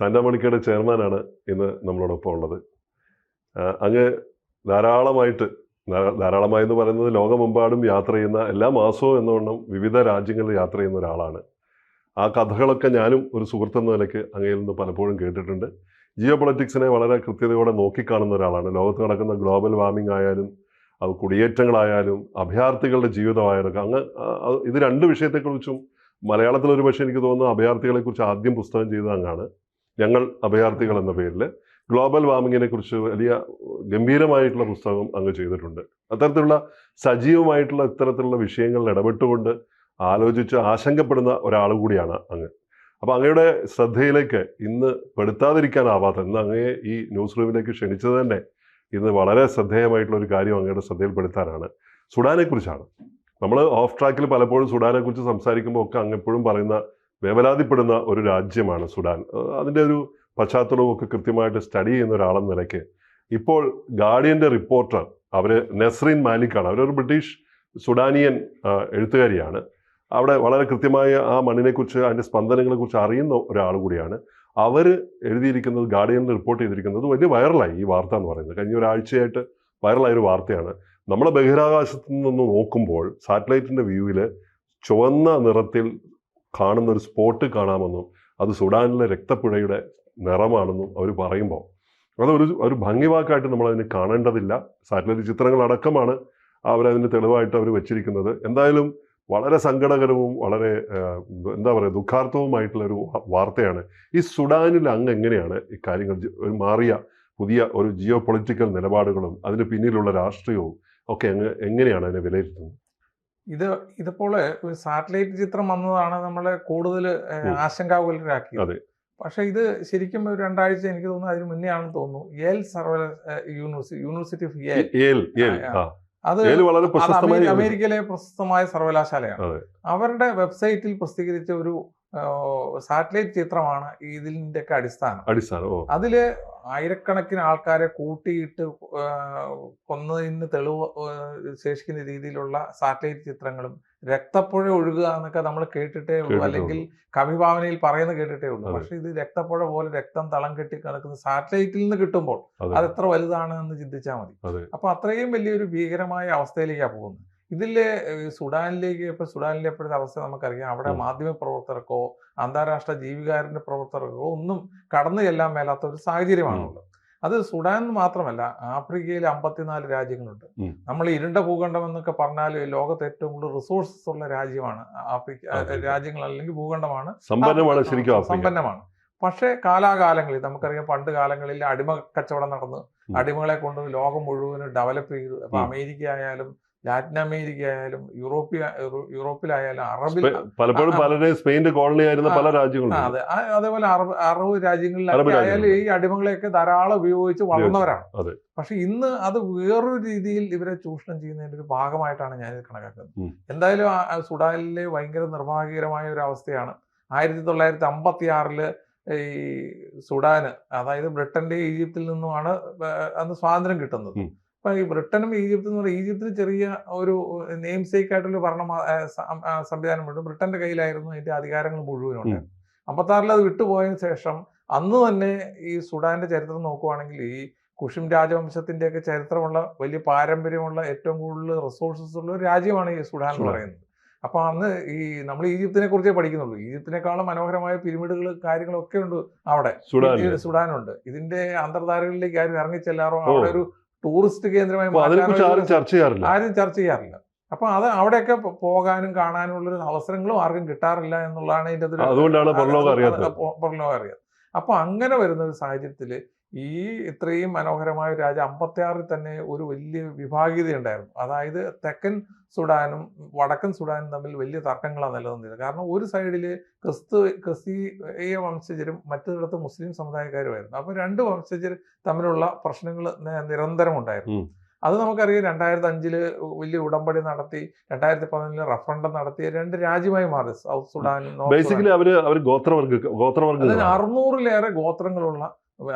സാന്റാമണിക്കയുടെ ചെയർമാനാണ് ഇന്ന് നമ്മളോടൊപ്പം ഉള്ളത്. അങ്ങ് ധാരാളമായിട്ട് ധാരാളമായി എന്ന് പറയുന്നത് ലോകമെമ്പാടും യാത്ര ചെയ്യുന്ന എല്ലാ മാസവും എന്നോണം വിവിധ രാജ്യങ്ങളിൽ യാത്ര ചെയ്യുന്ന ഒരാളാണ്. ആ കഥകളൊക്കെ ഞാനും ഒരു സുഹൃത്തെന്ന നിലയ്ക്ക് അങ്ങയിൽ നിന്ന് പലപ്പോഴും കേട്ടിട്ടുണ്ട്. ജിയോ പൊളിറ്റിക്സിനെ വളരെ കൃത്യതയോടെ നോക്കിക്കാണുന്ന ഒരാളാണ്. ലോകത്ത് നടക്കുന്ന ഗ്ലോബൽ വാർമിംഗ് ആയാലും അത് കുടിയേറ്റങ്ങളായാലും അഭയാർത്ഥികളുടെ ജീവിതമായാലും അങ്ങ് ഇത് രണ്ട് വിഷയത്തെക്കുറിച്ചും മലയാളത്തിൽ ഒരു പക്ഷേ എനിക്ക് തോന്നുന്നു അഭയാർത്ഥികളെക്കുറിച്ച് ആദ്യം പുസ്തകം ചെയ്ത അങ്ങാണ് ഞങ്ങൾ അഭയാർത്ഥികൾ എന്ന പേരിൽ ഗ്ലോബൽ വാർമിങ്ങിനെ കുറിച്ച് വലിയ ഗംഭീരമായിട്ടുള്ള പുസ്തകം അങ്ങ് ചെയ്തിട്ടുണ്ട്. അത്തരത്തിലുള്ള സജീവമായിട്ടുള്ള ഇത്തരത്തിലുള്ള വിഷയങ്ങളിൽ ഇടപെട്ടുകൊണ്ട് ആലോചിച്ച് ആശങ്കപ്പെടുന്ന ഒരാൾ കൂടിയാണ് അങ്ങ്. അപ്പോൾ അങ്ങയുടെ ശ്രദ്ധയിലേക്ക് ഇന്ന് പെടുത്താതിരിക്കാനാവാത്ത ഇന്ന് അങ്ങയെ ഈ ന്യൂസ് റൂമിലേക്ക് ക്ഷണിച്ചത് തന്നെ ഇന്ന് വളരെ ശ്രദ്ധേയമായിട്ടുള്ള ഒരു കാര്യം അങ്ങയുടെ ശ്രദ്ധയിൽപ്പെടുത്താനാണ്. സുഡാനെ കുറിച്ചാണ് നമ്മൾ ഓഫ് ട്രാക്കിൽ പലപ്പോഴും സുഡാനെക്കുറിച്ച് സംസാരിക്കുമ്പോൾ ഒക്കെ അങ്ങ് എപ്പോഴും പറയുന്ന വേവലാതിപ്പെടുന്ന ഒരു രാജ്യമാണ് സുഡാൻ. അതിന്റെ ഒരു പശ്ചാത്തലവും ഒക്കെ കൃത്യമായിട്ട് സ്റ്റഡി ചെയ്യുന്ന ഒരാളെന്ന നിലയ്ക്ക് ഇപ്പോൾ ഗാർഡിയന്റെ റിപ്പോർട്ടർ അവർ നെസ്രീൻ മാലിക്കാണ്. അവരൊരു ബ്രിട്ടീഷ് സുഡാനിയൻ എഴുത്തുകാരിയാണ്. അവിടെ വളരെ കൃത്യമായ ആ മണ്ണിനെക്കുറിച്ച് അതിന്റെ സ്പന്ദനങ്ങളെക്കുറിച്ച് അറിയുന്ന ഒരാൾ കൂടിയാണ്. അവർ എഴുതിയിരിക്കുന്നത് ഗാർഡിയനിൽ റിപ്പോർട്ട് ചെയ്തിരിക്കുന്നത് വലിയ വൈറലായി ഈ വാർത്ത എന്ന് പറയുന്നത്. കഴിഞ്ഞ ഒരാഴ്ചയായിട്ട് വൈറലായ ഒരു വാർത്തയാണ്. നമ്മളെ ബഹിരാകാശത്ത് നിന്ന് നോക്കുമ്പോൾ സാറ്റലൈറ്റിന്റെ വ്യൂവിൽ ചുവന്ന നിറത്തിൽ കാണുന്ന ഒരു സ്പോട്ട് കാണാമെന്നും അത് സുഡാനിലെ രക്തപ്പുഴയുടെ നിറമാണെന്നും അവർ പറയുമ്പോൾ അതൊരു ഒരു ഭംഗിവാക്കായിട്ട് നമ്മളതിന് കാണേണ്ടതില്ല. സാറ്റലൈറ്റ് ചിത്രങ്ങളടക്കമാണ് അവരതിന് തെളിവായിട്ട് അവർ വെച്ചിരിക്കുന്നത്. എന്തായാലും വളരെ സങ്കടകരവും വളരെ എന്താ പറയുക ദുഃഖാർത്ഥവുമായിട്ടുള്ള ഒരു വാർത്തയാണ്. ഈ സുഡാനിൽ അങ്ങ് എങ്ങനെയാണ് ഈ കാര്യങ്ങൾ മാറിയ പുതിയ ഒരു ജിയോ പൊളിറ്റിക്കൽ നിലപാടുകളും അതിന് പിന്നിലുള്ള രാഷ്ട്രീയവും ഒക്കെ അങ്ങ് എങ്ങനെയാണ് അതിനെ വിലയിരുത്തുന്നത്? ഇത് ഇതുപോലെ ഒരു സാറ്റലൈറ്റ് ചിത്രം വന്നതാണ് നമ്മളെ കൂടുതൽ. ആശങ്കാകുലരാക്കിയത്. പക്ഷെ ഇത് ശരിക്കും ഒരു രണ്ടാഴ്ച എനിക്ക് തോന്നുന്നു അതിന് മുന്നേ ആണെന്ന് തോന്നുന്നു യേൽ സർവ യൂണിവേഴ്സിറ്റി യൂണിവേഴ്സിറ്റി ഓഫ് യേൽ അത് അമേരിക്കയിലെ പ്രശസ്തമായ സർവകലാശാലയാണ്. അവരുടെ വെബ്സൈറ്റിൽ പ്രസിദ്ധീകരിച്ച ഒരു സാറ്റലൈറ്റ് ചിത്രമാണ് ഇതിന്റെ ഒക്കെ അടിസ്ഥാനം അടിസ്ഥാനം അതിൽ ആയിരക്കണക്കിന് ആൾക്കാരെ കൂട്ടിയിട്ട് കൊന്നതിന് തെളിവ് ശേഷിക്കുന്ന രീതിയിലുള്ള സാറ്റലൈറ്റ് ചിത്രങ്ങളും രക്തപ്പുഴ ഒഴുകുക എന്നൊക്കെ നമ്മൾ കേട്ടിട്ടേ ഉള്ളൂ. അല്ലെങ്കിൽ കവിഭാവനയിൽ പറയുന്ന കേട്ടിട്ടേ ഉള്ളൂ. പക്ഷെ ഇത് രക്തപ്പുഴ പോലെ രക്തം തളം കെട്ടി കിടക്കുന്ന സാറ്റലൈറ്റിൽ നിന്ന് കിട്ടുമ്പോൾ അത്. എത്ര വലുതാണ് എന്ന് ചിന്തിച്ചാൽ മതി. അപ്പൊ അത്രയും വലിയൊരു ഭീകരമായ അവസ്ഥയിലേക്കാണ് പോകുന്നത്. ഇതിലെ സുഡാനിലേക്ക് ഇപ്പൊ സുഡാനിലെ ഇപ്പോഴത്തെ അവസ്ഥ നമുക്കറിയാം. അവിടെ. മാധ്യമ പ്രവർത്തകർക്കോ അന്താരാഷ്ട്ര ജീവികാരന്റെ പ്രവർത്തകർക്കോ ഒന്നും കടന്നു ചെല്ലാൻ മേലാത്ത ഒരു സാഹചര്യമാണുള്ളത് അത് സുഡാൻ മാത്രമല്ല ആഫ്രിക്കയിൽ അമ്പത്തിനാല് രാജ്യങ്ങളുണ്ട്. നമ്മൾ ഇരുണ്ട ഭൂഖണ്ഡം എന്നൊക്കെ പറഞ്ഞാൽ ലോകത്ത് ഏറ്റവും കൂടുതൽ റിസോഴ്സസ് ഉള്ള രാജ്യമാണ് ആഫ്രിക്ക രാജ്യങ്ങൾ അല്ലെങ്കിൽ ഭൂഖണ്ഡമാണ്. സമ്പന്നമാണ് ശരിക്കും സമ്പന്നമാണ്. പക്ഷേ കാലാകാലങ്ങളിൽ നമുക്കറിയാം പണ്ട് കാലങ്ങളിൽ അടിമ കച്ചവടം നടന്നു അടിമകളെ കൊണ്ട് ലോകം മുഴുവനും ഡെവലപ്പ് ചെയ്തു അപ്പൊ. അമേരിക്ക ആയാലും ലാറ്റിൻ അമേരിക്ക ആയാലും യൂറോപ്യ യൂറോ- യൂറോപ്പിലായാലും അറബിൽ പലപ്പോഴും പലരെ സ്പെയിന്റെ കോളനി ആയിരുന്ന പല രാജ്യങ്ങളുണ്ട്. അതെ. അതേപോലെ അറബ് അറബ് രാജ്യങ്ങളിലായാലും രാജ്യങ്ങളിലൊക്കെ ആയാലും ഈ അടിമകളെയൊക്കെ ധാരാളം ഉപയോഗിച്ച് വളർന്നവരാണ്. പക്ഷെ ഇന്ന് അത് വേറൊരു രീതിയിൽ ഇവരെ ചൂഷണം ചെയ്യുന്നതിന്റെ ഒരു ഭാഗമായിട്ടാണ് ഞാൻ ഇത് കണക്കാക്കുന്നത് എന്തായാലും സുഡാനിലെ ഭയങ്കര നിർഭാഗ്യകരമായ ഒരു അവസ്ഥയാണ്. ആയിരത്തി തൊള്ളായിരത്തി അമ്പത്തി ആറിൽ ഈ സുഡാന് അതായത് ബ്രിട്ടന്റെ ഈജിപ്തിൽ നിന്നുമാണ് അന്ന് സ്വാതന്ത്ര്യം കിട്ടുന്നത്. ഉം. അപ്പൊ ഈ ബ്രിട്ടനും ഈജിപ്തും എന്ന് പറയുന്നത് ഈജിപ്തിന് ചെറിയ ഒരു നെയിം സേക്ക് ആയിട്ടുള്ള ഭരണ സംവിധാനം ഉണ്ട് ബ്രിട്ടന്റെ കയ്യിലായിരുന്നു അതിന്റെ അധികാരങ്ങൾ മുഴുവനും ഉണ്ടായിരുന്നത് അമ്പത്താറിൽ അത് വിട്ടുപോയതിനു ശേഷം അന്ന് തന്നെ ഈ സുഡാന്റെ ചരിത്രം നോക്കുവാണെങ്കിൽ ഈ കുഷിം രാജവംശത്തിന്റെ ഒക്കെ ചരിത്രമുള്ള വലിയ പാരമ്പര്യമുള്ള ഏറ്റവും കൂടുതൽ റിസോഴ്സസ് ഉള്ള ഒരു രാജ്യമാണ് ഈ സുഡാൻ എന്ന് പറയുന്നത്. അപ്പൊ അന്ന് ഈ നമ്മൾ ഈജിപ്തിനെ കുറിച്ചേ പഠിക്കുന്നുള്ളൂ. ഈജിപ്തിനേക്കാളും മനോഹരമായ പിരമിഡുകൾ കാര്യങ്ങളൊക്കെ ഉണ്ട് അവിടെ. സുഡാനുണ്ട്. ഇതിന്റെ അന്തർധാരകളിലേക്ക് ആരും ഇറങ്ങിച്ചെല്ലാറോ അവിടെ ഒരു ടൂറിസ്റ്റ് കേന്ദ്രമായി അതിനെക്കുറിച്ച് ആരും ചർച്ച ചെയ്യാറില്ല. ആരും ചർച്ച ചെയ്യാറില്ല. അപ്പൊ അത് അവിടെയൊക്കെ പോകാനും കാണാനും ഉള്ളൊരു അവസരങ്ങളും ആർക്കും കിട്ടാറില്ല എന്നുള്ളതാണ് ഇതിന്റെ അതുകൊണ്ടാണ് അത് പുറംലോകം അറിയാത്തത്. അപ്പൊ അങ്ങനെ വരുന്ന ഒരു സാഹചര്യത്തിൽ ഈ ഇത്രയും മനോഹരമായ രാജ്യം അമ്പത്തിയാറിൽ തന്നെ ഒരു വലിയ വിഭാഗീയത ഉണ്ടായിരുന്നു അതായത് തെക്കൻ സുഡാനും വടക്കൻ സുഡാനും തമ്മിൽ വലിയ തർക്കങ്ങളാണ് നിലനിന്നിരുന്നത്. കാരണം ഒരു സൈഡിൽ ക്രിസ്തു ക്രിസ്തീയ വംശജരും മറ്റൊരിടത്ത് മുസ്ലിം സമുദായക്കാരുമായിരുന്നു. അപ്പോൾ രണ്ട് വംശജർ തമ്മിലുള്ള പ്രശ്നങ്ങൾ നിരന്തരം ഉണ്ടായിരുന്നു അത് നമുക്കറിയാം രണ്ടായിരത്തി അഞ്ചിൽ വലിയ ഉടമ്പടി നടത്തി രണ്ടായിരത്തി പതിനൊന്നിൽ റഫറണ്ടം നടത്തി രണ്ട് രാജ്യമായി മാറി. സൗത്ത് സുഡാൻ നോർത്ത് ബേസിക്കലി അവർ ഗോത്രവർഗ അറുന്നൂറിലേറെ ഗോത്രങ്ങളുള്ള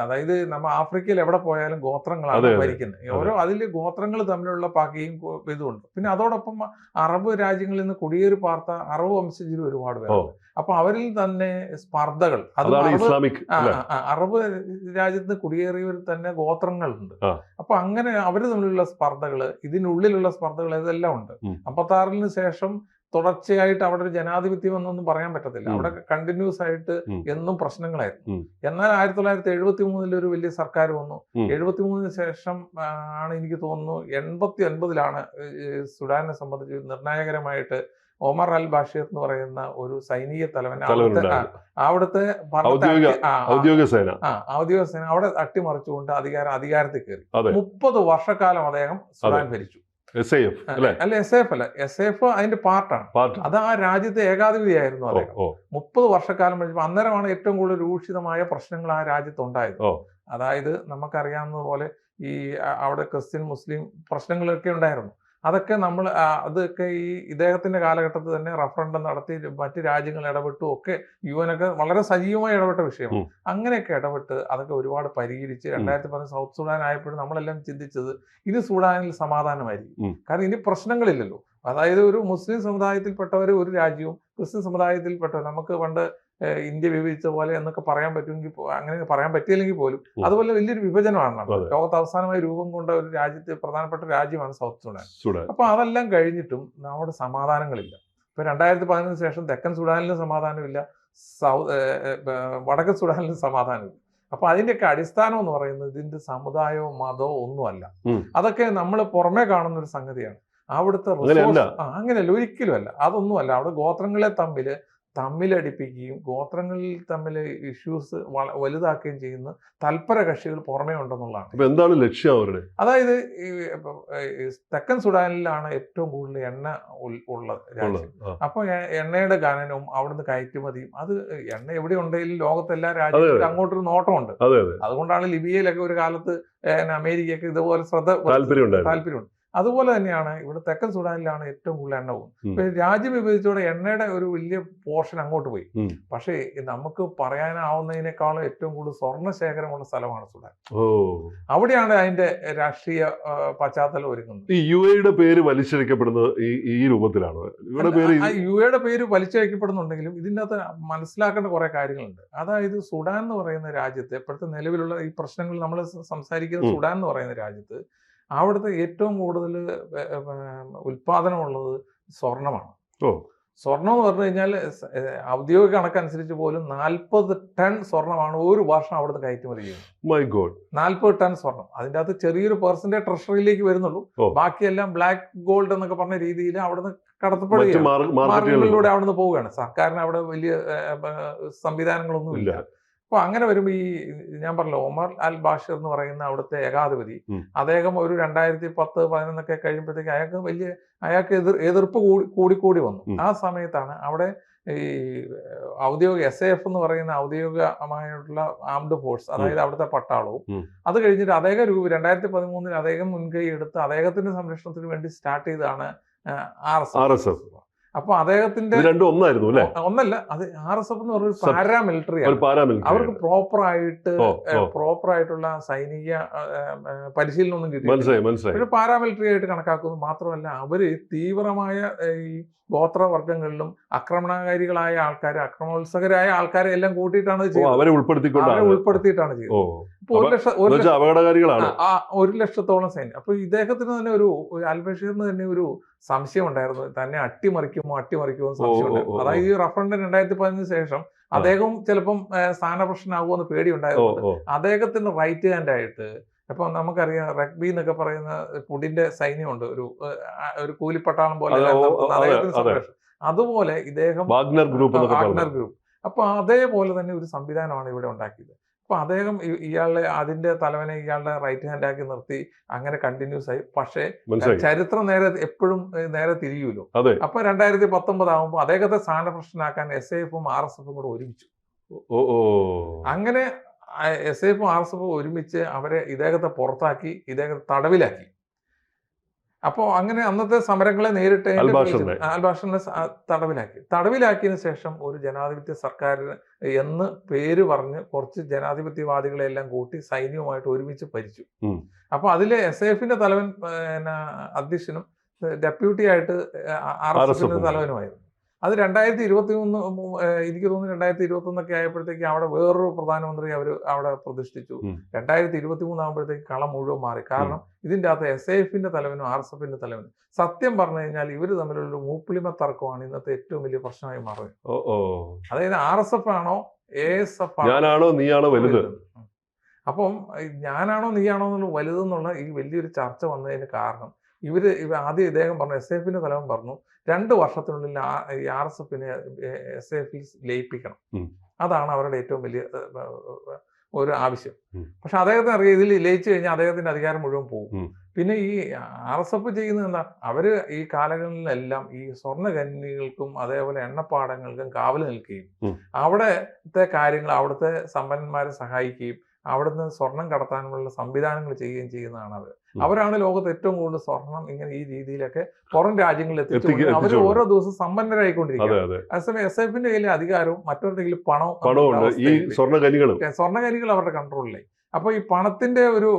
അതായത് നമ്മ ആഫ്രിക്കയിൽ എവിടെ പോയാലും ഗോത്രങ്ങളാണ്. ഭരിക്കുന്നത് ഓരോ അതിൽ ഗോത്രങ്ങൾ തമ്മിലുള്ള പകയും ഇതുമുണ്ട് പിന്നെ അതോടൊപ്പം അറബ് രാജ്യങ്ങളിൽ നിന്ന് കുടിയേറി പാർത്ത അറബ് വംശജരും ഒരുപാട് പേര് പേരുണ്ട്. അപ്പൊ അവരിൽ തന്നെ സ്പർദ്ധകൾ അത് അറബ് രാജ്യത്ത് കുടിയേറിയവരിൽ തന്നെ ഗോത്രങ്ങളുണ്ട്. അപ്പൊ അങ്ങനെ അവർ തമ്മിലുള്ള സ്പർദ്ധകൾ ഇതിനുള്ളിലുള്ള സ്പർദ്ധകൾ ഇതെല്ലാം ഉണ്ട്. അമ്പത്താറിന് അമ്പത്തി ആറിന് ശേഷം തുടർച്ചയായിട്ട് അവിടെ ഒരു ജനാധിപത്യം എന്നൊന്നും പറയാൻ പറ്റത്തില്ല. അവിടെ കണ്ടിന്യൂസ് ആയിട്ട് എന്നും പ്രശ്നങ്ങളായിരുന്നു. എന്നാൽ ആയിരത്തി തൊള്ളായിരത്തി എഴുപത്തി മൂന്നിൽ ഒരു വലിയ സർക്കാർ വന്നു. എഴുപത്തി മൂന്നിന് ശേഷം ആണ് എനിക്ക് തോന്നുന്നു എൺപത്തി ഒൻപതിലാണ് സുഡാനെ സംബന്ധിച്ച് നിർണായകരമായിട്ട് ഒമർ അൽ ബാഷീർ എന്ന് പറയുന്ന ഒരു സൈനിക തലവൻ. അവിടുത്തെ ഔദ്യോഗിക- സേന. ആ ഔദ്യോഗിക സേന. അവിടെ അട്ടിമറിച്ചുകൊണ്ട് അധികാരം അധികാരത്തിൽ കയറി. മുപ്പത് വർഷക്കാലം അദ്ദേഹം സുഡാൻ ഭരിച്ചു. അല്ലെ? അല്ല എസ് എഫ് അല്ല. എസ് എഫ് അതിന്റെ പാർട്ടാണ്. പാർട്ടി. അത് ആ രാജ്യത്തെ ഏകാധിപതിയായിരുന്നു അദ്ദേഹം. മുപ്പത് വർഷക്കാലം ഭരിച്ചപ്പോൾ അന്നേരമാണ് ഏറ്റവും കൂടുതൽ രൂക്ഷിതമായ പ്രശ്നങ്ങൾ ആ രാജ്യത്ത് ഉണ്ടായത് അതായത് നമുക്കറിയാവുന്നതുപോലെ ഈ അവിടെ ക്രിസ്ത്യൻ മുസ്ലിം പ്രശ്നങ്ങളൊക്കെ ഉണ്ടായിരുന്നു. അതൊക്കെ നമ്മൾ അതൊക്കെ ഈ ഇദ്ദേഹത്തിന്റെ കാലഘട്ടത്തിൽ തന്നെ റഫറൻഡം നടത്തി മറ്റ് രാജ്യങ്ങൾ ഇടപെട്ടു ഒക്കെ യു എൻ ഒക്കെ വളരെ സജീവമായി ഇടപെട്ട വിഷയമാണ്. അങ്ങനെയൊക്കെ ഇടപെട്ട് അതൊക്കെ ഒരുപാട് പരിഹരിച്ച് രണ്ടായിരത്തി പതിനഞ്ച് സൗത്ത് സുഡാൻ ആയപ്പോഴും നമ്മളെല്ലാം ചിന്തിച്ചത് ഇനി സുഡാനിൽ സമാധാനമായിരിക്കും. കാരണം ഇനി പ്രശ്നങ്ങളില്ലല്ലോ അതായത് ഒരു മുസ്ലിം സമുദായത്തിൽപ്പെട്ടവർ ഒരു രാജ്യവും ക്രിസ്ത്യൻ സമുദായത്തിൽപ്പെട്ടവർ നമുക്ക് പണ്ട് ഇന്ത്യ വിഭജിച്ച പോലെ എന്നൊക്കെ പറയാൻ പറ്റുമെങ്കിൽ അങ്ങനെ പറയാൻ പറ്റിയില്ലെങ്കിൽ പോലും അതുപോലെ വലിയൊരു വിഭജനമാണ്. ലോകത്ത് അവസാനമായി രൂപം കൊണ്ട ഒരു രാജ്യത്തെ പ്രധാനപ്പെട്ട രാജ്യമാണ് സൗത്ത് സുഡാൻ. അപ്പൊ അതെല്ലാം കഴിഞ്ഞിട്ടും നമ്മുടെ സമാധാനങ്ങളില്ല. ഇപ്പൊ രണ്ടായിരത്തി പതിനൊന്നിന് ശേഷം തെക്കൻ സുഡാനിലും സമാധാനമില്ല സൗ ഏഹ് ഏഹ് വടക്കൻ സുഡാനിലും സമാധാനമില്ല. അപ്പൊ അതിന്റെയൊക്കെ അടിസ്ഥാനം എന്ന് പറയുന്നത് ഇതിന്റെ സമുദായമോ മതമോ ഒന്നുമല്ല. അതൊക്കെ നമ്മൾ പുറമേ കാണുന്ന ഒരു സംഗതിയാണ്. അവിടുത്തെ അങ്ങനെയല്ല. ഒരിക്കലും അല്ല അതൊന്നുമല്ല. അവിടെ ഗോത്രങ്ങളെ തമ്മിൽ തമ്മിലടിപ്പിക്കുകയും ഗോത്രങ്ങളിൽ തമ്മിൽ ഇഷ്യൂസ് വലുതാക്കുകയും ചെയ്യുന്ന തൽപര കക്ഷികൾ പുറമേ ഉണ്ടെന്നുള്ളതാണ്. എന്താണ് ലക്ഷ്യം അവരുടെ? അതായത് തെക്കൻ സുഡാനിലാണ് ഏറ്റവും കൂടുതൽ എണ്ണ ഉള്ള രാജ്യം. അപ്പൊ എണ്ണയുടെ ഖനനവും അവിടുന്ന് കയറ്റുമതിയും അത് എണ്ണ എവിടെ ഉണ്ടെങ്കിലും ലോകത്തെല്ലാ എല്ലാ അങ്ങോട്ടൊരു നോട്ടമുണ്ട്. അതെ അതെ. അതുകൊണ്ടാണ് ലിബിയയിലൊക്കെ ഒരു കാലത്ത് അമേരിക്കയ്ക്ക് ഇതുപോലെ ശ്രദ്ധ താല്പര്യം താല്പര്യമുണ്ട്. അതുപോലെ തന്നെയാണ് ഇവിടെ തെക്കൻ സുഡാനിലാണ് ഏറ്റവും കൂടുതൽ എണ്ണ പോകുന്നത് രാജ്യം വിഭജിച്ചോടെ എണ്ണയുടെ ഒരു വലിയ പോർഷൻ അങ്ങോട്ട് പോയി. പക്ഷേ നമുക്ക് പറയാനാവുന്നതിനേക്കാളും ഏറ്റവും കൂടുതൽ സ്വർണ ശേഖരമുള്ള സ്ഥലമാണ് സുഡാൻ. ഓ. അവിടെയാണ് അതിന്റെ രാഷ്ട്രീയ പശ്ചാത്തലം ഒരുങ്ങുന്നത്. ഈ യു എയുടെ പേര് വലിച്ചഴിക്കപ്പെടുന്നത് ഈ ഈ രൂപത്തിലാണ്. യു എയുടെ പേര് വലിച്ചഴിക്കപ്പെടുന്നുണ്ടെങ്കിലും ഇതിന്റെ അകത്ത് മനസ്സിലാക്കേണ്ട കുറെ കാര്യങ്ങളുണ്ട്. അതായത് സുഡാൻ എന്ന് പറയുന്ന രാജ്യത്ത് ഇപ്പോഴത്തെ നിലവിലുള്ള ഈ പ്രശ്നങ്ങൾ നമ്മൾ സംസാരിക്കുന്ന സുഡാൻ എന്ന് പറയുന്ന രാജ്യത്ത് അവിടുത്തെ ഏറ്റവും കൂടുതൽ ഉൽപാദനമുള്ളത് സ്വർണമാണ്. ഓ. സ്വർണം എന്ന് പറഞ്ഞു കഴിഞ്ഞാൽ ഔദ്യോഗിക കണക്കനുസരിച്ച് പോലും നാൽപ്പത് ടൺ സ്വർണമാണ് ഒരു വർഷം അവിടുന്ന് കയറ്റുമതി ചെയ്യുന്നത്. മൈ ഗോഡ് നാൽപ്പത് ടൺ സ്വർണം. അതിന്റെ അകത്ത് ചെറിയൊരു പേഴ്സന്റെ ട്രഷറിയിലേക്ക് വരുന്നുള്ളൂ. ബാക്കിയെല്ലാം ബ്ലാക്ക് ഗോൾഡ് എന്നൊക്കെ പറഞ്ഞ രീതിയിൽ അവിടുന്ന് കടത്തപ്പെടുകയാണ്. മാർഗങ്ങളിലൂടെ അവിടുന്ന് പോവുകയാണ്. സർക്കാരിന് അവിടെ വലിയ സംവിധാനങ്ങളൊന്നും ഇല്ല. അപ്പൊ അങ്ങനെ വരുമ്പോൾ ഈ ഞാൻ പറഞ്ഞല്ലോ ഒമർ അൽ ബാഷിർ എന്ന് പറയുന്ന അവിടുത്തെ ഏകാധിപതി. അദ്ദേഹം ഒരു രണ്ടായിരത്തി പത്ത് പതിനൊന്നൊക്കെ കഴിയുമ്പോഴത്തേക്ക് അയാൾക്ക് വലിയ അയാൾക്ക് എതിർ എതിർപ്പ് കൂടി കൂടിക്കൂടി വന്നു. ആ സമയത്താണ് അവിടെ ഈ ഔദ്യോഗിക എസ് എഫ് എന്ന് പറയുന്ന ഔദ്യോഗികമായിട്ടുള്ള ആംഡ് ഫോഴ്സ് അതായത് അവിടുത്തെ പട്ടാളവും. അത് കഴിഞ്ഞിട്ട് അദ്ദേഹം രൂപ രണ്ടായിരത്തി പതിമൂന്നിൽ അദ്ദേഹം മുൻകൈ എടുത്ത് അദ്ദേഹത്തിന്റെ സംരക്ഷണത്തിന് വേണ്ടി സ്റ്റാർട്ട് ചെയ്താണ് ആർ എസ് എഫ്. അപ്പൊ അദ്ദേഹത്തിന്റെ രണ്ടും ഒന്നായിരുന്നു അല്ലെ? ഒന്നല്ല അത് ആർ എസ് എഫ് എന്ന് പറഞ്ഞ പാരാമിലിറ്ററി അവർക്ക് പ്രോപ്പർ ആയിട്ട് പ്രോപ്പർ ആയിട്ടുള്ള സൈനിക പരിശീലനം ഒന്നും കിട്ടി പാരാമിലിറ്ററി ആയിട്ട് കണക്കാക്കുന്നു. മാത്രമല്ല അവർ തീവ്രമായ ഈ ഗോത്രവർഗങ്ങളിലും ആക്രമണകാരികളായ ആൾക്കാരെ അക്രമോത്സകരായ ആൾക്കാരെ എല്ലാം കൂട്ടിയിട്ടാണ് അവരെ ഉൾപ്പെടുത്തിയിട്ടാണ് ഇപ്പൊ ഒരു ലക്ഷം ഒരു ലക്ഷത്തോളം സൈന്യം. അപ്പൊ ഇദ്ദേഹത്തിന് തന്നെ ഒരു അൽബഷീറിന് തന്നെ ഒരു സംശയം ഉണ്ടായിരുന്നു. തന്നെ അട്ടിമറിക്കുമോ അട്ടിമറിക്കുമോ എന്ന് സംശയം ഉണ്ടായിരുന്നു. അതായത് ഈ റഫറൻഡം രണ്ടായിരത്തി പതിനഞ്ചിന് ശേഷം അദ്ദേഹം ചിലപ്പം സ്ഥാനപ്രശ്നമാകുമോ എന്ന് പേടി ഓ ഉണ്ടായിരുന്നു അദ്ദേഹത്തിന് അദ്ദേഹത്തിന്റെ റൈറ്റ് ഹാൻഡ് ആയിട്ട് അപ്പൊ നമുക്കറിയാം റഗ്ബി എന്നൊക്കെ പറയുന്ന പുടിന്റെ സൈന്യമുണ്ട്. ഒരു ഒരു കൂലിപ്പട്ടാളം പോലെ അദ്ദേഹത്തിന് സംരക്ഷണം അതുപോലെ ഇദ്ദേഹം വാഗ്നർ ഗ്രൂപ്പ് വാഗ്നർ ഗ്രൂപ്പ്. അപ്പൊ അതേപോലെ തന്നെ ഒരു സംവിധാനമാണ് ഇവിടെ ഉണ്ടാക്കിയത്. അപ്പൊ അദ്ദേഹം ഇയാളെ അതിന്റെ തലവനെ ഇയാളുടെ റൈറ്റ് ഹാൻഡ് ആക്കി നിർത്തി. അങ്ങനെ കണ്ടിന്യൂസ് ആയി. പക്ഷേ ചരിത്രം നേരെ എപ്പോഴും നേരെ തിരിയൂലോ? അപ്പോൾ അപ്പൊ രണ്ടായിരത്തി പത്തൊമ്പത് ആകുമ്പോൾ അദ്ദേഹത്തെ സ്ഥാനപ്രശ്നനാക്കാൻ എസ് ഐ എഫും ആർ എസ് എഫും കൂടെ ഒരുമിച്ചു. അങ്ങനെ എസ് ഐ എഫും ആർ എസ് എഫും ഒരുമിച്ച് അവരെ ഇദ്ദേഹത്തെ പുറത്താക്കി ഇദ്ദേഹത്തെ തടവിലാക്കി. അപ്പോൾ അങ്ങനെ അന്നത്തെ സമരങ്ങളെ നേരിട്ട് അൽബാഷിറിനെ. തടവിലാക്കി. തടവിലാക്കിയതിനു ശേഷം ഒരു ജനാധിപത്യ സർക്കാർ എന്ന് പേര് പറഞ്ഞ് കുറച്ച് ജനാധിപത്യവാദികളെ എല്ലാം കൂട്ടി സൈന്യവുമായിട്ട് ഒരുമിച്ച് ഭരിച്ചു. അപ്പോൾ അപ്പൊ അതിലെ എസ് എഫിന്റെ തലവൻ പിന്നെ അധ്യക്ഷനും ഡെപ്യൂട്ടി ആയിട്ട് ആർ എസ് എഫിന്റെ തലവനുമായിരുന്നു. അത് രണ്ടായിരത്തി ഇരുപത്തി മൂന്ന് എനിക്ക് തോന്നുന്നു രണ്ടായിരത്തി ഇരുപത്തി ഒന്നൊക്കെ ആയപ്പോഴത്തേക്ക് അവിടെ വേറൊരു പ്രധാനമന്ത്രി അവർ അവിടെ പ്രതിഷ്ഠിച്ചു. രണ്ടായിരത്തി ഇരുപത്തി മൂന്നാകുമ്പോഴത്തേക്ക് കളം മുഴുവൻ മാറി. കാരണം ഇതിന്റെ അകത്ത് എസ് ഐ എഫിന്റെ തലവനും ആർ എസ് എഫിന്റെ തലവനും. സത്യം പറഞ്ഞു കഴിഞ്ഞാൽ ഇവർ തമ്മിലുള്ള മൂപ്പിളിമ തർക്കമാണ് ഇന്നത്തെ ഏറ്റവും വലിയ പ്രശ്നമായി മാറുന്നത്. അതായത് ആർ എസ് എഫ് ആണോ എ എസ് എഫ് ആണോ നീയാണോ വലുത്? അപ്പം ഞാനാണോ നീയാണോ എന്നുള്ള വലുതെന്നുള്ള ഈ വലിയൊരു ചർച്ച വന്നതിന് കാരണം ഇവർ ഇവ ആദ്യം ഇദ്ദേഹം പറഞ്ഞു എസ് എഫിന്റെ തലവൻ പറഞ്ഞു രണ്ട് വർഷത്തിനുള്ളിൽ ഈ ആർ എസ് എഫിനെ എസ് എഫിൽ ലയിപ്പിക്കണം. അതാണ് അവരുടെ ഏറ്റവും വലിയ ഒരു ആവശ്യം. പക്ഷെ അദ്ദേഹത്തിന് അറിയാം ഇതിൽ ലയിച്ചു കഴിഞ്ഞാൽ അദ്ദേഹത്തിന്റെ അധികാരം മുഴുവൻ പോകും. പിന്നെ ഈ ആർ എസ് എഫ് ചെയ്യുന്നത് എന്താ? അവർ ഈ കാലങ്ങളിലെല്ലാം ഈ സ്വർണ കന്യകൾക്കും അതേപോലെ എണ്ണപ്പാടങ്ങൾക്കും കാവൽ നിൽക്കുകയും അവിടുത്തെ കാര്യങ്ങൾ അവിടുത്തെ സമ്പന്നന്മാരെ സഹായിക്കുകയും അവിടുന്ന് സ്വർണം കടത്താനുള്ള സംവിധാനങ്ങൾ ചെയ്യുകയും ചെയ്യുന്നതാണ് അവർ. അവരാണ് ലോകത്ത് ഏറ്റവും കൂടുതൽ സ്വർണം ഇങ്ങനെ ഈ രീതിയിലൊക്കെ പുറം രാജ്യങ്ങളിൽ എത്തിച്ചു അവർ ഓരോ ദിവസം സമ്പന്നരായിക്കൊണ്ടിരിക്കും അതെ അതെ. അതേസമയം എസ് എഫിന്റെ കയ്യിൽ അധികാരവും മറ്റവരുടെ കയ്യിൽ പണവും ഈ അവരുടെ കൺട്രോളിലായി അപ്പൊ ഈ പണത്തിന്റെ ഒരു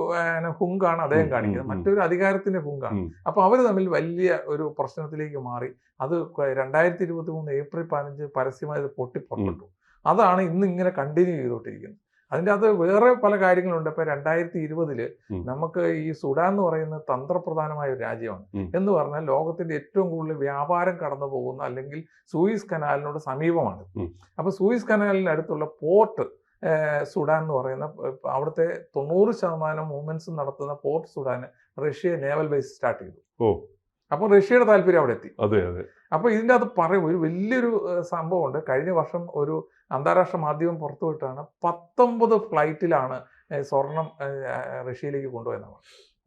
ഹുങ്കാണ് അദ്ദേഹം കാണിക്കുന്നത്. മറ്റൊരു അധികാരത്തിന്റെ ഹുങ്കാണ്. അപ്പൊ അവർ തമ്മിൽ വലിയ ഒരു പ്രശ്നത്തിലേക്ക് മാറി. അത് രണ്ടായിരത്തി ഇരുപത്തി മൂന്ന് ഏപ്രിൽ പതിനഞ്ച് പരസ്യമായി ഇത് പൊട്ടിപ്പുറപ്പെട്ടു. അതാണ് ഇന്ന് ഇങ്ങനെ കണ്ടിന്യൂ ചെയ്തുകൊണ്ടിരിക്കുന്നത് അതിന്റെ അകത്ത് വേറെ പല കാര്യങ്ങളുണ്ട്. ഇപ്പൊ രണ്ടായിരത്തി ഇരുപതിൽ നമുക്ക് ഈ സുഡാൻ എന്ന് പറയുന്ന തന്ത്രപ്രധാനമായ ഒരു രാജ്യമാണ്. എന്ന് പറഞ്ഞാൽ ലോകത്തിന്റെ ഏറ്റവും കൂടുതൽ വ്യാപാരം കടന്നു പോകുന്ന അല്ലെങ്കിൽ സൂയിസ് കനാലിനോട് സമീപമാണ്. അപ്പൊ സൂയിസ് കനാലിനടുത്തുള്ള പോർട്ട് സുഡാൻ എന്ന് പറയുന്ന അവിടുത്തെ തൊണ്ണൂറ് ശതമാനം മൂവ്മെന്റ്സ് നടത്തുന്ന പോർട്ട് സുഡാന് റഷ്യ നേവൽ ബേസ് സ്റ്റാർട്ട് ചെയ്തു. അപ്പോൾ റഷ്യയുടെ താല്പര്യം അവിടെ എത്തി. അതെ അതെ. അപ്പൊ ഇതിന്റെ അത് പറയും ഒരു വലിയൊരു സംഭവമുണ്ട്. കഴിഞ്ഞ വർഷം ഒരു അന്താരാഷ്ട്ര മാധ്യമം പുറത്തുവിട്ടാണ് പത്തൊമ്പത് ഫ്ലൈറ്റിലാണ് സ്വർണം റഷ്യയിലേക്ക് കൊണ്ടുപോയത്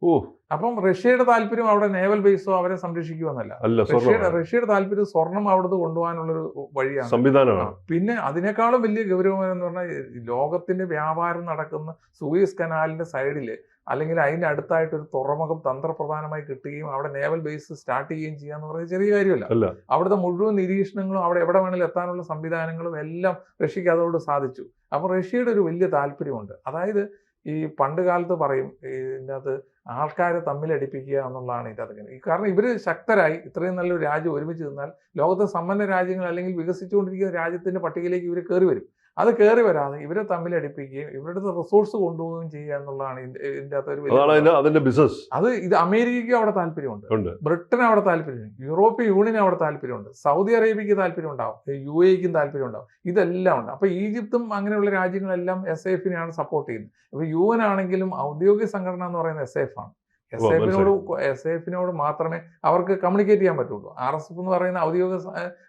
ഓ. അപ്പം റഷ്യയുടെ താല്പര്യം അവിടെ നേവൽ ബേസോ അവരെ സംരക്ഷിക്കുമെന്നല്ല. റഷ്യയുടെ റഷ്യയുടെ താല്പര്യം സ്വർണം അവിടുന്ന് കൊണ്ടുപോകാനുള്ളൊരു വഴിയാണ്. സംവിധാനമാണ്. പിന്നെ അതിനേക്കാളും വലിയ ഗൗരവമെന്ന് പറഞ്ഞാൽ ലോകത്തിന്റെ വ്യാപാരം നടക്കുന്ന സൂയസ് കനാലിന്റെ സൈഡിൽ അല്ലെങ്കിൽ അതിന്റെ അടുത്തായിട്ട് ഒരു തുറമുഖം തന്ത്രപ്രധാനമായി കിട്ടുകയും അവിടെ നേവൽ ബേസ് സ്റ്റാർട്ട് ചെയ്യുകയും ചെയ്യുക എന്ന് പറയുന്നത് ചെറിയ കാര്യമല്ല. അവിടുത്തെ മുഴുവൻ നിരീക്ഷണങ്ങളും അവിടെ എവിടെ വേണമെങ്കിലും എത്താനുള്ള സംവിധാനങ്ങളും എല്ലാം റഷ്യക്ക് അതോട് സാധിച്ചു. അപ്പോൾ റഷ്യയുടെ ഒരു വലിയ താല്പര്യമുണ്ട്. അതായത് ഈ പണ്ട് കാലത്ത് പറയും ഇതിനകത്ത് ആൾക്കാരെ തമ്മിലടിപ്പിക്കുക എന്നുള്ളതാണ് ഈ കാരണം ഇവർ ശക്തരായി. ഇത്രയും നല്ലൊരു രാജ്യം ഒരുമിച്ച് നിന്നാൽ ലോകത്തെ സമ്പന്ന രാജ്യങ്ങൾ അല്ലെങ്കിൽ വികസിച്ചുകൊണ്ടിരിക്കുന്ന രാജ്യത്തിന്റെ പട്ടികയിലേക്ക് ഇവർ കയറി വരും. അത് കയറി വരാതെ ഇവരെ തമ്മിലടിപ്പിക്കുകയും ഇവരുടെ അടുത്ത് റിസോഴ്സ് കൊണ്ടുപോവുകയും ചെയ്യുക എന്നുള്ളതാണ് ഇതിന്റെ അകത്ത് അതിന്റെ ബിസിനസ് അത് ഇത് അമേരിക്കയ്ക്ക് അവിടെ താല്പര്യമുണ്ട്. ബ്രിട്ടൻ ബ്രിട്ടന് അവിടെ താല്പര്യമുണ്ട്. യൂറോപ്യൻ യൂണിയൻ അവിടെ താല്പര്യമുണ്ട്. സൗദി അറേബ്യക്ക് താല്പര്യം ഉണ്ടാവും യു എക്കും താല്പര്യം ഉണ്ടാവും ഇതെല്ലാം ഉണ്ട്. അപ്പൊ ഈജിപ്തും അങ്ങനെയുള്ള രാജ്യങ്ങളെല്ലാം എസ് എഫിനെയാണ് സപ്പോർട്ട് ചെയ്യുന്നത്. അപ്പൊ യു എൻ ആണെങ്കിലും ഔദ്യോഗിക സംഘടന എന്ന് പറയുന്നത് എസ് എഫ് ആണ്. എസ് ഐ എഫിനോട് എസ് എഫിനോട് മാത്രമേ അവർക്ക് കമ്മ്യൂണിക്കേറ്റ് ചെയ്യാൻ പറ്റുള്ളൂ. ആർ എസ് എഫ് എന്ന് പറയുന്ന ഔദ്യോഗിക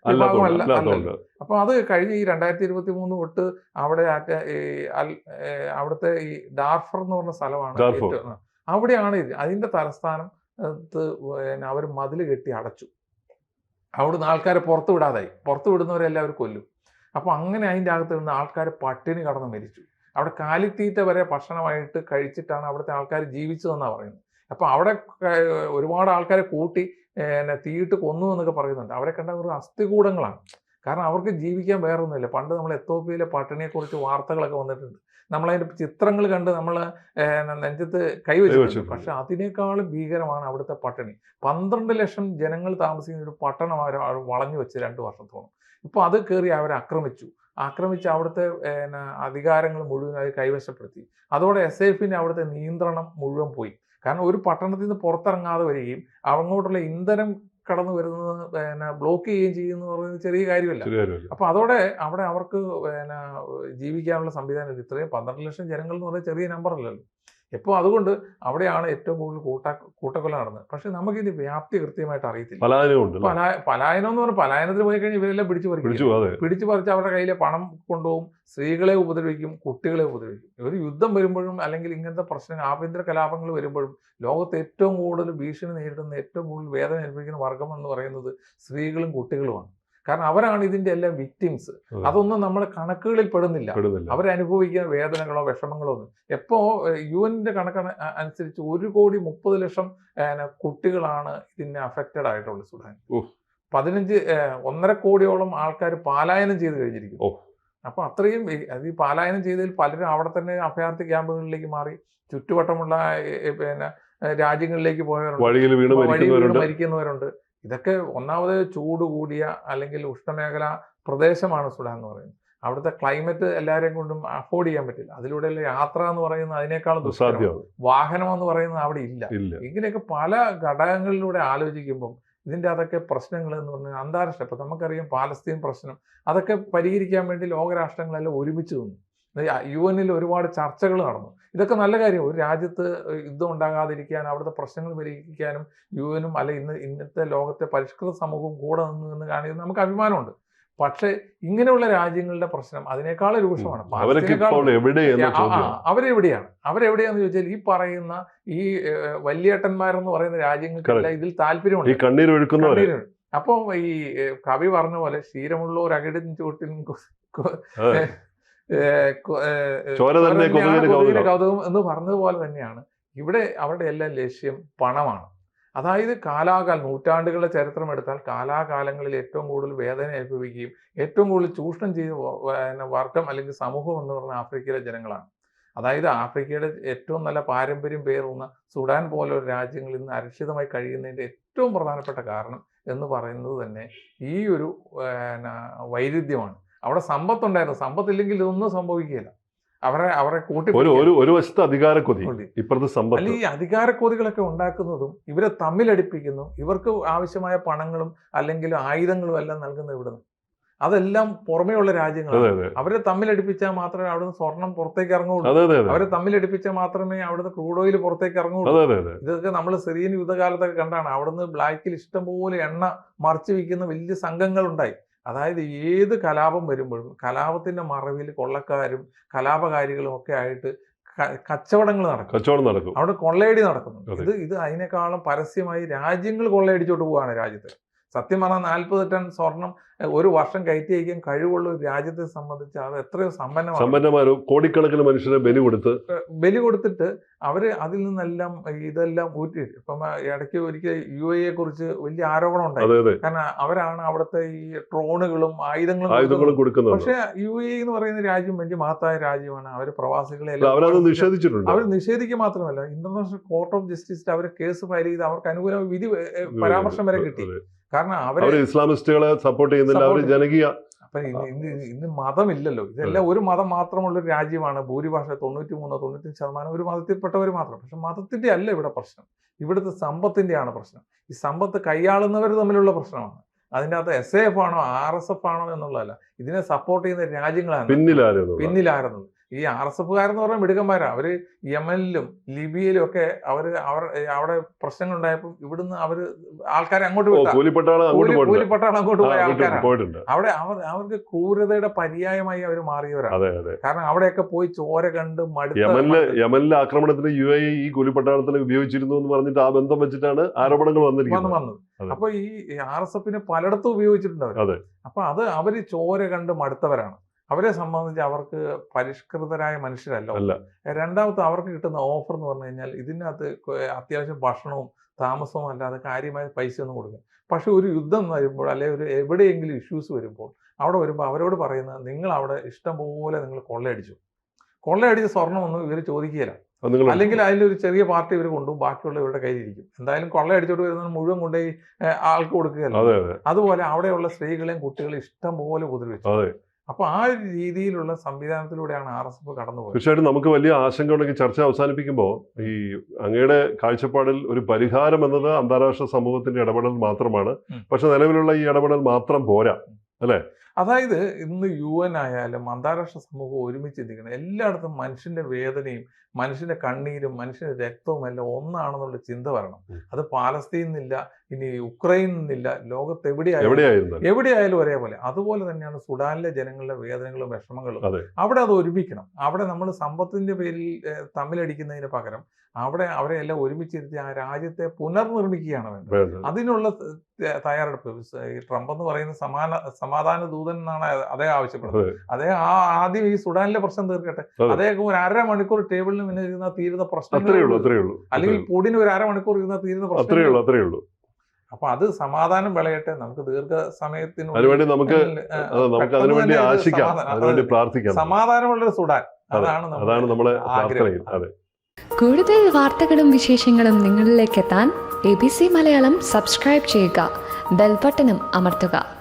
വിഭാഗമല്ല അപ്പൊ അത് കഴിഞ്ഞ ഈ രണ്ടായിരത്തി ഇരുപത്തി മൂന്ന് തൊട്ട് അവിടെ അവിടുത്തെ ഈ ഡാർഫർ എന്ന് പറഞ്ഞ സ്ഥലമാണ്. അവിടെയാണ് ഇത്. അതിന്റെ തലസ്ഥാനം അവർ മതിൽ കെട്ടി അടച്ചു. അവിടുന്ന് ആൾക്കാരെ പുറത്തു വിടാതായി. പുറത്തു വിടുന്നവരെല്ലാം അവർ കൊല്ലും. അപ്പൊ അങ്ങനെ അതിന്റെ അകത്ത് നിന്ന് ആൾക്കാർ പട്ടിണി കടന്ന് മരിച്ചു. അവിടെ കാലിത്തീറ്റ വരെ ഭക്ഷണമായിട്ട് കഴിച്ചിട്ടാണ് അവിടുത്തെ ആൾക്കാർ ജീവിച്ചതെന്നാണ് പറയുന്നത്. അപ്പൊ അവിടെ ഒരുപാട് ആൾക്കാരെ കൂട്ടി എന്നെ തീയിട്ട് കൊന്നു എന്നൊക്കെ പറയുന്നുണ്ട്. അവരെ കണ്ട ഒരു അസ്ഥികൂടങ്ങളാണ്. കാരണം അവർക്ക് ജീവിക്കാൻ വേറെ ഒന്നുമില്ല പണ്ട് നമ്മൾ എത്തോപ്യയിലെ പട്ടിണിയെക്കുറിച്ച് വാർത്തകളൊക്കെ വന്നിട്ടുണ്ട്. നമ്മളതിന്റെ ചിത്രങ്ങൾ കണ്ട് നമ്മൾ നെഞ്ചത്ത് കൈവച്ചു വെച്ചു പക്ഷെ അതിനേക്കാളും ഭീകരമാണ് അവിടുത്തെ പട്ടിണി. പന്ത്രണ്ട് ലക്ഷം ജനങ്ങൾ താമസിക്കുന്ന ഒരു പട്ടണം അവർ അവർ വളഞ്ഞു വെച്ച് രണ്ട് വർഷത്തോളം. ഇപ്പോൾ അത് കയറി അവർ ആക്രമിച്ചു. ആക്രമിച്ച് അവിടുത്തെ അധികാരങ്ങൾ മുഴുവൻ അത് കൈവശപ്പെടുത്തി. അതോടെ എസ് എഫിന്റെ അവിടുത്തെ നിയന്ത്രണം മുഴുവൻ പോയി. കാരണം ഒരു പട്ടണത്തിൽ നിന്ന് പുറത്തിറങ്ങാതെ വരികയും അങ്ങോട്ടുള്ള ഇന്ധനം കടന്നു വരുന്നത് പിന്നെ ബ്ലോക്ക് ചെയ്യുകയും ചെയ്യുന്നു പറയുന്നത് ചെറിയ കാര്യമല്ല. അപ്പൊ അതോടെ അവിടെ അവർക്ക് പിന്നെ ജീവിക്കാനുള്ള സംവിധാനം. ഇത്രയും പന്ത്രണ്ട് ലക്ഷം ജനങ്ങൾ എന്ന് പറഞ്ഞാൽ ചെറിയ നമ്പർ അല്ലല്ലോ. ഇപ്പോൾ അതുകൊണ്ട് അവിടെയാണ് ഏറ്റവും കൂടുതൽ കൂട്ട കൂട്ടക്കൊല നടന്നത്. പക്ഷെ നമുക്കിതിന്റെ വ്യാപ്തി കൃത്യമായിട്ട് അറിയത്തില്ല. പലായനം എന്ന് പറഞ്ഞാൽ പലായനത്തിൽ പോയി കഴിഞ്ഞാൽ ഇവരെല്ലാം പിടിച്ചു പറിക്കും. പിടിച്ചു പറിച്ച് അവരുടെ കയ്യിലെ പണം കൊണ്ടുപോകും സ്ത്രീകളെ ഉപദ്രവിക്കും കുട്ടികളെ ഉപദ്രവിക്കും. ഒരു യുദ്ധം വരുമ്പോഴും അല്ലെങ്കിൽ ഇങ്ങനത്തെ പ്രശ്നങ്ങൾ ആഭ്യന്തര കലാപങ്ങൾ വരുമ്പോഴും ലോകത്ത് ഏറ്റവും കൂടുതൽ ഭീഷണി നേരിടുന്ന ഏറ്റവും കൂടുതൽ വേദന അനുഭവിക്കുന്ന വർഗം എന്ന് പറയുന്നത് സ്ത്രീകളും കുട്ടികളുമാണ്. കാരണം അവരാണ് ഇതിന്റെ എല്ലാം വിക്ടിംസ് അതൊന്നും നമ്മൾ കണക്കുകളിൽ പെടുന്നില്ല. അവരനുഭവിക്കുന്ന വേദനകളോ വിഷമങ്ങളോ ഒന്നും. എപ്പോ യു എന്റെ കണക്ക് അനുസരിച്ച് ഒരു കോടി മുപ്പത് ലക്ഷം കുട്ടികളാണ് ഇതിനെ അഫക്റ്റഡ് ആയിട്ടുള്ളത് സുഡാൻ. പതിനഞ്ച് ഒന്നര കോടിയോളം ആൾക്കാർ പാലായനം ചെയ്ത് കഴിഞ്ഞിരിക്കുന്നു. അപ്പൊ അത്രയും ഈ- അത് ഈ പാലായനം ചെയ്തതിൽ പലരും അവിടെ തന്നെ അഭയാർത്ഥി ക്യാമ്പുകളിലേക്ക് മാറി ചുറ്റുവട്ടമുള്ള പിന്നെ രാജ്യങ്ങളിലേക്ക് പോയവരുണ്ട്. വഴിയിൽ വീണ് മരിക്കുന്നവരുണ്ട്. ഇതൊക്കെ ഒന്നാമത് ചൂട് കൂടിയ അല്ലെങ്കിൽ ഉഷ്ണമേഖല പ്രദേശമാണ് സുഡാൻ എന്ന് പറയുന്നത്. അവിടുത്തെ ക്ലൈമറ്റ് എല്ലാവരെയും കൊണ്ടും അഫോർഡ് ചെയ്യാൻ പറ്റില്ല. അതിലൂടെയുള്ള യാത്ര എന്ന് പറയുന്നത് അതിനേക്കാളും ദുസ്സാധ്യമാണ് വാഹനം എന്ന് പറയുന്നത് അവിടെ ഇല്ല. ഇങ്ങനെയൊക്കെ പല ഘടകങ്ങളിലൂടെ ആലോചിക്കുമ്പം ഇതിന്റെ അതൊക്കെ പ്രശ്നങ്ങൾ എന്ന് പറഞ്ഞാൽ അന്താരാഷ്ട്ര ഇപ്പം നമുക്കറിയാം പാലസ്തീൻ പ്രശ്നം. അതൊക്കെ പരിഹരിക്കാൻ വേണ്ടി ലോകരാഷ്ട്രങ്ങളെല്ലാം ഒരുമിച്ച് നിന്നു. യു എനിൽ ഒരുപാട് ചർച്ചകൾ നടന്നു. ഇതൊക്കെ നല്ല കാര്യം. ഒരു രാജ്യത്ത് യുദ്ധം ഉണ്ടാകാതിരിക്കാൻ അവിടുത്തെ പ്രശ്നങ്ങൾ പരിഹരിക്കാനും യു എനും അല്ല ഇന്ന് ഇന്നത്തെ ലോകത്തെ പരിഷ്കൃത സമൂഹവും കൂടെ നിന്ന് എന്ന് കാണിക്കുന്നത് നമുക്ക് അഭിമാനമുണ്ട്. പക്ഷേ ഇങ്ങനെയുള്ള രാജ്യങ്ങളുടെ പ്രശ്നം അതിനേക്കാൾ രൂക്ഷമാണ്. അവരെവിടെയാണ്? അവരെവിടെയാന്ന് ചോദിച്ചാൽ ഈ പറയുന്ന ഈ വലിയേട്ടന്മാരെന്ന് പറയുന്ന രാജ്യങ്ങൾക്കല്ല ഇതിൽ താല്പര്യമുണ്ട്. കണ്ണീരൊഴുക്കുന്ന അപ്പോൾ ഈ കവി പറഞ്ഞ പോലെ ക്ഷീരമുള്ള ഒരു അകിടും ചൂട്ടിൻ കൗതുകം. എന്ന് പറഞ്ഞതുപോലെ തന്നെയാണ്. ഇവിടെ അവരുടെ എല്ലാം ലക്ഷ്യം പണമാണ്. അതായത് കാലാകാലം നൂറ്റാണ്ടുകളുടെ ചരിത്രം എടുത്താൽ കാലാകാലങ്ങളിൽ ഏറ്റവും കൂടുതൽ വേദന അനുഭവിക്കുകയും ഏറ്റവും കൂടുതൽ ചൂഷണം ചെയ്ത വർഗം അല്ലെങ്കിൽ സമൂഹം എന്ന് പറഞ്ഞ ആഫ്രിക്കയിലെ ജനങ്ങളാണ്. അതായത് ആഫ്രിക്കയുടെ ഏറ്റവും നല്ല പാരമ്പര്യം പേറുന്ന സുഡാൻ പോലുള്ള രാജ്യങ്ങളിൽ നിന്ന് അരക്ഷിതമായി കഴിയുന്നതിന്റെ ഏറ്റവും പ്രധാനപ്പെട്ട കാരണം എന്ന് പറയുന്നത് തന്നെ ഈ ഒരു വൈരുദ്ധ്യമാണ്. അവിടെ സമ്പത്തുണ്ടായിരുന്നു. സമ്പത്തില്ലെങ്കിൽ ഇതൊന്നും സംഭവിക്കുകയില്ല. അവരെ അവരെ കൂട്ടി ഒരു ഒരു വശത്ത് അധികാരക്കൊതി ഇപ്പുറത്ത് അല്ല സമ്പത്ത് ഈ അധികാരക്കോതികളൊക്കെ ഉണ്ടാക്കുന്നതും ഇവരെ തമ്മിലടിപ്പിക്കുന്നു ഇവർക്ക് ആവശ്യമായ പണങ്ങളും അല്ലെങ്കിൽ ആയുധങ്ങളും എല്ലാം നൽകുന്നത് ഇവിടുന്ന്. അതെല്ലാം പുറമേയുള്ള രാജ്യങ്ങളാണ്. അവരെ തമ്മിലടിപ്പിച്ചാൽ മാത്രമേ അവിടുന്ന് സ്വർണം പുറത്തേക്ക് ഇറങ്ങുള്ളൂ അതെ അവരെ തമ്മിലടിപ്പിച്ചാൽ മാത്രമേ അവിടുന്ന് ക്രൂഡ് ഓയിൽ പുറത്തേക്ക് ഇറങ്ങുള്ളൂ അതെ ഇതൊക്കെ നമ്മൾ സിറിയൻ യുദ്ധകാലത്തൊക്കെ കണ്ടാണ്. അവിടുന്ന് ബ്ലാക്കിൽ ഇഷ്ടംപോലെ എണ്ണ മറച്ചു വിൽക്കുന്ന വലിയ സംഘങ്ങൾ ഉണ്ടായി അതായത് ഏത് കലാപം വരുമ്പോഴും കലാപത്തിന്റെ മറവിൽ കൊള്ളക്കാരും കലാപകാരികളും ഒക്കെ ആയിട്ട് കച്ചവടങ്ങൾ നടക്കും. കച്ചവടം നടക്കും. അവിടെ കൊള്ളയടി നടക്കുന്നു ഇത് ഇത് അതിനേക്കാളും പരസ്യമായി രാജ്യങ്ങൾ കൊള്ളയടിച്ചോട്ട് പോവാണ് രാജ്യത്ത്. സത്യം പറഞ്ഞാൽ നാൽപ്പത് ടൺ സ്വർണം ഒരു വർഷം കയറ്റി അയക്കാൻ കഴിവുള്ള ഒരു രാജ്യത്തെ സംബന്ധിച്ച് അത് എത്രയോ സമ്പന്നമാണ് കോടിക്കണക്കിന് മനുഷ്യരെ ബലി കൊടുത്ത് ബലി കൊടുത്തിട്ട് അവർ അതിൽ നിന്നെല്ലാം ഇതെല്ലാം ഊറ്റി. ഇപ്പം ഇടയ്ക്ക് ഒരിക്കൽ യു എയെ കുറിച്ച് വലിയ ആരോപണം ഉണ്ടായി. കാരണം അവരാണ് അവിടുത്തെ ഈ ഡ്രോണുകളും ആയുധങ്ങളും ആയുധങ്ങളും പക്ഷേ പക്ഷെ യു എ എന്ന് പറയുന്ന രാജ്യം വലിയ മഹത്തായ രാജ്യമാണ്. അവർ പ്രവാസികളെ നിഷേധിച്ചിട്ടുണ്ട്. അവർ നിഷേധിക്കുക മാത്രമല്ല ഇന്റർനാഷണൽ കോർട്ട് ഓഫ് ജസ്റ്റിസിൽ അവരെ കേസ് ഫയൽ ചെയ്ത് അവർക്ക് അനുകൂലമായ വിധി പരാമർശം വരെ കിട്ടി. കാരണം അവരെ അവർ ഇസ്ലാമിസ്റ്റുകളെ സപ്പോർട്ട് ചെയ്യുന്നില്ല അവർ ജനകീയ അപ്പൊ ഇന്ന് ഇന്ന് മതം മതമില്ലല്ലോ. ഇതെല്ലാം ഒരു മതം മാത്രമുള്ള ഒരു രാജ്യമാണ്. ഭൂരിഭാഷ തൊണ്ണൂറ്റി മൂന്നോ തൊണ്ണൂറ്റി ശതമാനം ഒരു മതത്തിൽപ്പെട്ടവർ മാത്രം. പക്ഷെ മതത്തിന്റെ അല്ല ഇവിടെ പ്രശ്നം. ഇവിടുത്തെ സമ്പത്തിന്റെയാണ് പ്രശ്നം. ഈ സമ്പത്ത് കൈയാളുന്നവർ തമ്മിലുള്ള പ്രശ്നമാണ്. അതിന്റെ അകത്ത് എസ് എഫ് ആണോ ആർ എസ് എഫ് ആണോ എന്നുള്ളതല്ല. ഇതിനെ സപ്പോർട്ട് ചെയ്യുന്ന രാജ്യങ്ങളാണ്. പിന്നിലായിരുന്നു പിന്നിലായിരുന്നത് ഈ ആർ എസ് എഫുകാരെന്ന് പറഞ്ഞാൽ മിടുക്കന്മാരാ. അവർ യമനിലും ലിബിയയിലും ഒക്കെ അവർ അവർ അവിടെ പ്രശ്നങ്ങൾ ഉണ്ടായപ്പോൾ ഇവിടുന്ന് അവർ ആൾക്കാരെ അങ്ങോട്ട് കൂലിപ്പെട്ടാളെ അങ്ങോട്ട് പോയ ആൾക്കാരാണ് അവിടെ അവർ അവർക്ക് ക്രൂരതയുടെ പര്യായമായി അവർ മാറിയവരാണ് കാരണം അവിടെയൊക്കെ പോയി ചോര കണ്ട് യമനിലെ യമനിലെ ആക്രമണത്തിന് യു എ ഈ കൂലിപ്പട്ടാളത്തിന് ഉപയോഗിച്ചിരുന്നു എന്ന് പറഞ്ഞിട്ട് ആ ബന്ധം വെച്ചിട്ടാണ് ആരോപണങ്ങൾ വന്നിരിക്കുന്നത്. വന്നത്. അപ്പൊ ഈ ആർ എസ് എഫിനെ പലയിടത്തും ഉപയോഗിച്ചിട്ടുണ്ട് അവർ. അപ്പൊ അത് അവർ ചോര കണ്ട് മടുത്തവരാണ്. അവരെ സംബന്ധിച്ച് അവർക്ക് പരിഷ്കൃതരായ മനുഷ്യരല്ല രണ്ടാമത്തെ അവർക്ക് കിട്ടുന്ന ഓഫർ എന്ന് പറഞ്ഞു കഴിഞ്ഞാൽ ഇതിനകത്ത് അത്യാവശ്യം ഭക്ഷണവും താമസവും അല്ലാതെ കാര്യമായ പൈസ ഒന്നും കൊടുക്കുക പക്ഷെ ഒരു യുദ്ധം വരുമ്പോൾ അല്ലെങ്കിൽ ഒരു എവിടെയെങ്കിലും ഇഷ്യൂസ് വരുമ്പോൾ അവിടെ വരുമ്പോൾ അവരോട് പറയുന്നത് നിങ്ങൾ അവിടെ ഇഷ്ടം പോലെ നിങ്ങൾ കൊള്ളയടിച്ചു. കൊള്ളയടിച്ച സ്വർണമൊന്നും ഇവർ ചോദിക്കുകയില്ല. അല്ലെങ്കിൽ അതിലൊരു ചെറിയ പാർട്ടി ഇവർ കൊണ്ടും ബാക്കിയുള്ള ഇവരുടെ കയ്യിലിരിക്കും. എന്തായാലും കൊള്ളയടിച്ചോട്ട് വരുന്ന മുഴുവൻ കൊണ്ടുപോയി ആൾക്ക് കൊടുക്കുകയല്ല. അതെ അതെ. അതുപോലെ അവിടെയുള്ള സ്ത്രീകളെയും കുട്ടികളെയും ഇഷ്ടം പോലെ ഉപദ്രവിച്ചു അതെ അപ്പൊ ആ ഒരു രീതിയിലുള്ള സംവിധാനത്തിലൂടെയാണ് ആർ എസ് എഫ് കടന്നുപോയത്. തീർച്ചയായിട്ടും നമുക്ക് വലിയ ആശങ്ക ഉണ്ടെങ്കിൽ ചർച്ച അവസാനിപ്പിക്കുമ്പോൾ ഈ അങ്ങയുടെ കാഴ്ചപ്പാടിൽ ഒരു പരിഹാരം എന്നത് അന്താരാഷ്ട്ര സമൂഹത്തിന്റെ ഇടപെടൽ മാത്രമാണ്. പക്ഷെ നിലവിലുള്ള ഈ ഇടപെടൽ മാത്രം പോരാ അല്ലേ? അതായത് ഇന്ന് യു എൻ ആയാലും അന്താരാഷ്ട്ര സമൂഹം ഒരുമിച്ച് ചിന്തിക്കണം. എല്ലായിടത്തും മനുഷ്യന്റെ വേദനയും മനുഷ്യന്റെ കണ്ണീരും മനുഷ്യന്റെ രക്തവും എല്ലാം ഒന്നാണെന്നുള്ള ചിന്ത വരണം. അത് പാലസ്തീൻ നിന്നില്ല ഇനി ഉക്രൈൻ നിന്നില്ല ലോകത്ത് എവിടെയായാലും എവിടെയായാലും ഒരേപോലെ. അതുപോലെ തന്നെയാണ് സുഡാനിലെ ജനങ്ങളുടെ വേദനകളും വിഷമങ്ങളും. അവിടെ അത് ഒരുമിക്കണം. അവിടെ നമ്മൾ സമ്പത്തിന്റെ പേരിൽ തമ്മിലടിക്കുന്നതിന് പകരം അവിടെ അവരെ എല്ലാം ഒരുമിച്ചിരുത്തി ആ രാജ്യത്തെ പുനർനിർമ്മിക്കുകയാണ് വേണ്ടത്. അതിനുള്ള തയ്യാറെടുപ്പ്. ഈ ട്രംപ് എന്ന് പറയുന്ന സമാന സമാധാന ദൂതൻ എന്നാണ് അദ്ദേഹം ആവശ്യപ്പെടുന്നത്. അതെ. അദ്ദേഹം ആ ആദ്യം ഈ സുഡാനിലെ പ്രശ്നം തീർക്കട്ടെ. അതെ. അദ്ദേഹം ഒരു അര മണിക്കൂർ ടേബിളിന് മുന്നിൽ ഇരുന്ന തീരുന്ന പ്രശ്നം അല്ലെങ്കിൽ പൊടിന് ഒരു അര മണിക്കൂർ ഇരുന്ന തീരുന്ന അത്രേ പ്രശ്നങ്ങൾ ഉള്ളൂ അത്രേ ഉള്ളൂ അപ്പൊ അത് സമാധാനം വിളയട്ടെ. നമുക്ക് ദീർഘസമയത്തിന് അതിനുവേണ്ടി നമുക്ക് അതിനുവേണ്ടി ആശിക്കാം. അതിനുവേണ്ടി. പ്രാർത്ഥിക്കാം. സമാധാനമുള്ളൊരു സുഡാൻ. അതാണ് അതാണ് നമ്മളെ ആഗ്രഹം. അതെ. കൂടുതൽ വാർത്തകളും വിശേഷങ്ങളും നിങ്ങളിലേക്ക് എത്താൻ A B C Malayalam subscribe ചെയ്യുക. ബെൽബട്ടനും അമർത്തുക.